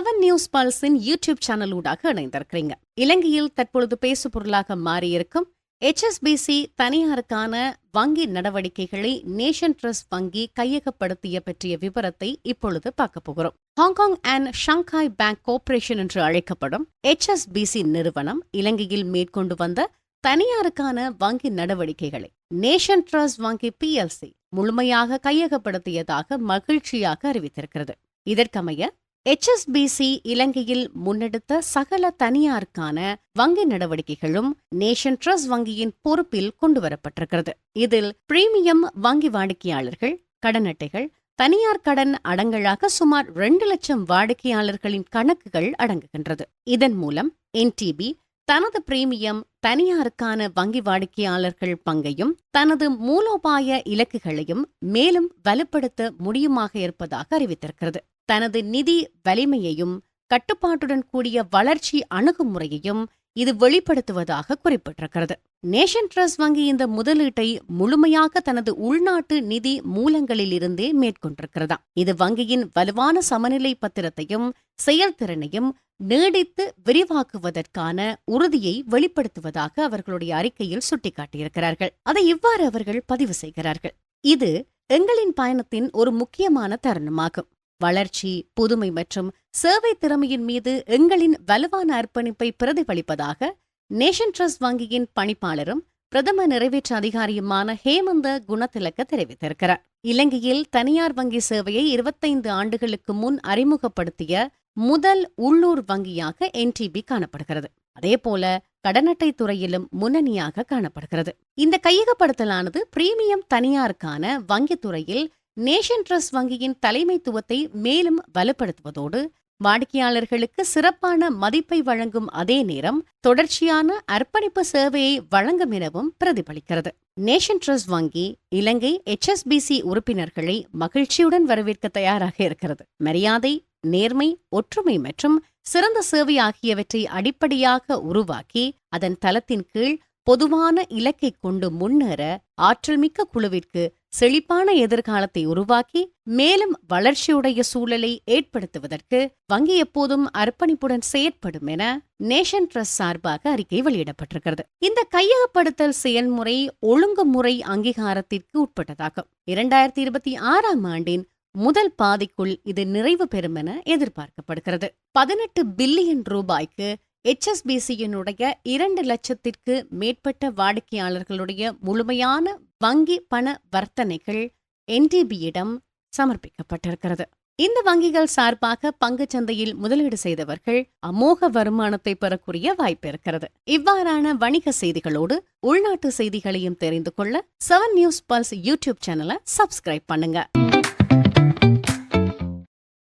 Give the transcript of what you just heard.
News பல்ஸின் YouTube channel ஊடாக இணைந்திருக்கிறீங்க. இலங்கையில் தற்பொழுது பேசு பொருளாக மாறியிருக்கும் HSBC தனியாருக்கான வங்கி நடவடிக்கைகளை நேஷன் ட்ரஸ்ட் வங்கி கையகப்படுத்திய பற்றிய விவரத்தை இப்பொழுது பார்க்க போகிறோம். Hong Kong and Shanghai bank corporation என்று அழைக்கப்படும் HSBC நிறுவனம் இலங்கையில் மேற்கொண்டு வந்த தனியாருக்கான வங்கி நடவடிக்கைகளை நேஷன் ட்ரஸ்ட் வங்கி பிஎல்சி முழுமையாக கையகப்படுத்தியதாக மகிழ்ச்சியாக அறிவித்திருக்கிறது. இதற்கமைய எச்எஸ்பிசி இலங்கையில் முன்னெடுத்த சகல தனியாருக்கான வங்கி நடவடிக்கைகளும் நேஷன் ட்ரஸ்ட் வங்கியின் பொறுப்பில் கொண்டுவரப்பட்டிருக்கிறது. இதில் பிரீமியம் வங்கி வாடிக்கையாளர்கள் கடன் அட்டைகள் தனியார் கடன் அடங்கலாக சுமார் இரண்டு லட்சம் வாடிக்கையாளர்களின் கணக்குகள் அடங்குகின்றது. இதன் மூலம் என்டிபி தனது பிரீமியம் தனியாருக்கான வங்கி வாடிக்கையாளர்கள் பங்கையும் தனது மூலோபாய இலக்குகளையும் மேலும் வலுப்படுத்த முடியுமாக இருப்பதாக அறிவித்திருக்கிறது. தனது நிதி வலிமையையும் கட்டுப்பாட்டுடன் கூடிய வளர்ச்சி அணுகுமுறையையும் இது வெளிப்படுத்துவதாக குறிப்பிட்டிருக்கிறது. நேஷன் ட்ரஸ்ட் வங்கி இந்த முதலீட்டை முழுமையாக தனது உள்நாட்டு நிதி மூலங்களிலிருந்தே மேற்கொண்டிருக்கிறதா? இது வங்கியின் வலுவான சமநிலை பத்திரத்தையும் செயல்திறனையும் நீடித்து விரிவாக்குவதற்கான உறுதியை வெளிப்படுத்துவதாக அவர்களுடைய அறிக்கையில் சுட்டிக்காட்டியிருக்கிறார்கள். அதை இவ்வாறு அவர்கள் பதிவு செய்கிறார்கள். இது எங்களின் பயணத்தின் ஒரு முக்கியமான தருணமாகும். வளர்ச்சி புதுமை மற்றும் சேவை திறமையின் மீது எங்களின் வலுவான அர்ப்பணிப்பை பிரதிபலிப்பதாக நேஷன் ட்ரஸ்ட் வங்கியின் பணிப்பாளரும் பிரதம நிறைவேற்று அதிகாரியுமான ஹேமந்த குணதிலக்க தெரிவித்திருக்கிறார். இலங்கையில் தனியார் வங்கி சேவையை இருபத்தைந்து ஆண்டுகளுக்கு முன் அறிமுகப்படுத்திய முதல் உள்ளூர் வங்கியாக என்டிபி காணப்படுகிறது. அதேபோல கடனட்டை துறையிலும் முன்னணியாக காணப்படுகிறது. இந்த கையகப்படுத்தலானது பிரீமியம் தனியாருக்கான வங்கித் துறையில் நேஷன் ட்ரஸ்ட் வங்கியின் தலைமைத்துவத்தை மேலும் வலுப்படுத்துவதோடு வாடிக்கையாளர்களுக்கு சிறப்பான மதிப்பை வழங்கும் அதே நேரம் தொடர்ச்சியான அர்ப்பணிப்பு சேவையை வழங்கும் எனவும் பிரதிபலிக்கிறது. நேஷன் ட்ரஸ்ட் வங்கி இலங்கை எச்எஸ்பிசி உறுப்பினர்களை மகிழ்ச்சியுடன் வரவேற்க தயாராக இருக்கிறது. மரியாதை நேர்மை ஒற்றுமை மற்றும் சிறந்த சேவை ஆகியவற்றை அடிப்படையாக உருவாக்கி அதன் தளத்தின் கீழ் பொதுவான இலக்கை கொண்டு முன்னேற ஆற்றல்மிக்க குழுவிற்கு செழிப்பான எதிர்காலத்தை உருவாக்கி மேலும் வளர்ச்சியுடைய சூழலை ஏற்படுத்துவதற்கு வங்கி எப்போதும் அர்ப்பணிப்புடன் செயற்படும் என நேஷன் ட்ரஸ்ட் சார்பாக அறிக்கை வெளியிடப்பட்டிருக்கிறது. இந்த கையகப்படுத்தல் செயல்முறை ஒழுங்குமுறை அங்கீகாரத்திற்கு உட்பட்டதாகும். இரண்டாயிரத்தி இருபத்தி ஆறாம் ஆண்டின் முதல் பாதிக்குள் இது நிறைவு பெறும் என எதிர்பார்க்கப்படுகிறது. பதினெட்டு பில்லியன் ரூபாய்க்கு எச்எஸ்பிசியினுடைய இரண்டு லட்சத்திற்கு மேற்பட்ட வாடிக்கையாளர்களுடைய முழுமையான வங்கி பண வர்த்தனைகள் என்டிபியிடம் சமர்ப்பிக்கப்பட்டிருக்கிறது. இந்த வங்கிகள் சார்பாக பங்குச் சந்தையில் முதலீடு செய்தவர்கள் அமோக வருமானத்தை பெறக்கூடிய வாய்ப்பு இருக்கிறது. இவ்வாறான வணிக செய்திகளோடு உள்நாட்டு செய்திகளையும் தெரிந்து கொள்ள செவன் நியூஸ் பல்ஸ் யூடியூப் சேனலை சப்ஸ்கிரைப் பண்ணுங்க.